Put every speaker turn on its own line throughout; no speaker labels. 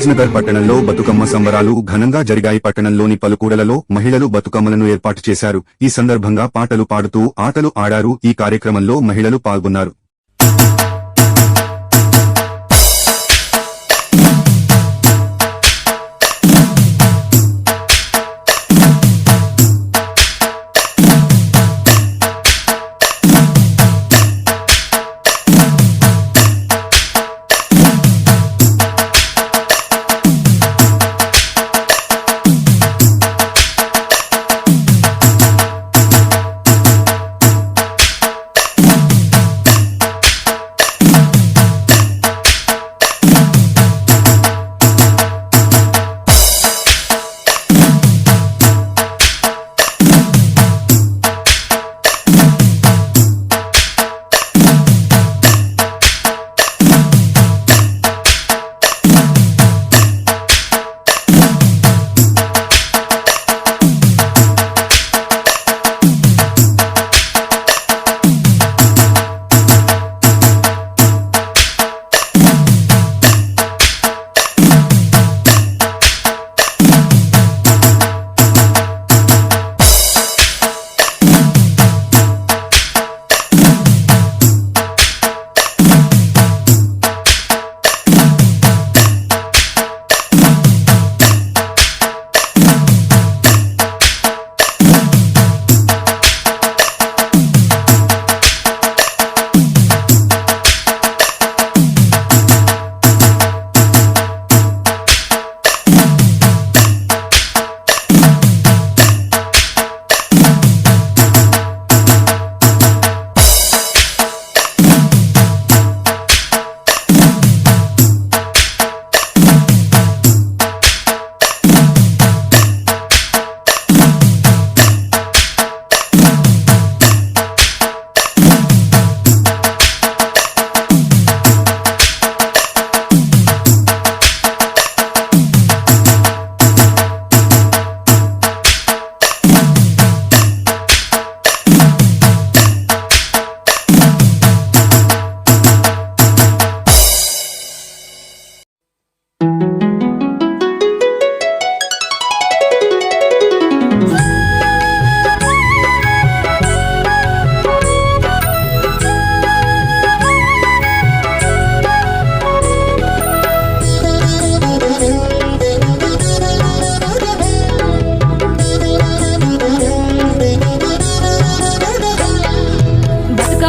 రాజ్నగర్ పట్టణంలో బతుకమ్మ సంబరాలు ఘనంగా జరిగాయి. పట్టణంలోని పలుకూడలలో మహిళలు బతుకమ్మలను ఏర్పాటు చేశారు. ఈ సందర్భంగా పాటలు పాడుతూ ఆటలు ఆడారు. ఈ కార్యక్రమంలో మహిళలు పాల్గొన్నారు.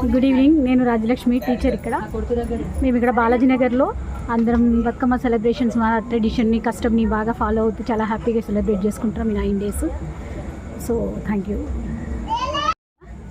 గుడ్ ఈవినింగ్ నేను రాజలక్ష్మి టీచర్ ఇక్కడ. మేము ఇక్కడ బాలాజీ నగర్లో అందరం బతుకమ్మ సెలబ్రేషన్స్ మా ట్రెడిషన్ని కస్టమ్ని బాగా ఫాలో అవుతూ చాలా హ్యాపీగా సెలబ్రేట్ చేసుకుంటాం ఈ nine days so thank you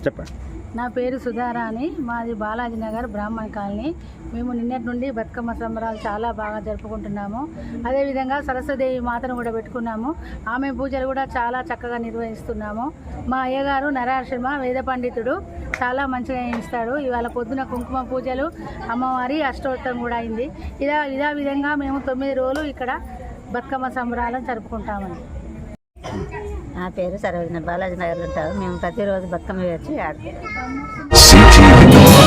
చెప్పండి.
నా పేరు సుధారాణి మాది బాలాజీ నగర్ బ్రాహ్మణ కాలనీ. మేము నిన్నటి నుండి బతుకమ్మ సంబరాలు చాలా బాగా జరుపుకుంటున్నాము. అదేవిధంగా సరస్వదేవి మాతను కూడా పెట్టుకున్నాము. ఆమె పూజలు కూడా చాలా చక్కగా నిర్వహిస్తున్నాము. మా అయ్యగారు నరహర శర్మ వేద పండితుడు చాలా మంచిగా ఇస్తాడు ఇవాళ పొద్దున కుంకుమ పూజలు అమ్మవారి అష్టోత్తరం కూడా అయింది. ఇలా ఇదే విధంగా మేము తొమ్మిది రోజులు ఇక్కడ బతుకమ్మ సంబరాలను జరుపుకుంటామండి.
నా పేరు సరోజన బాలాజీ నగర్లో ఉంటాము మేము ప్రతిరోజు బతుకమ్మ వేసి ఆడుతాం.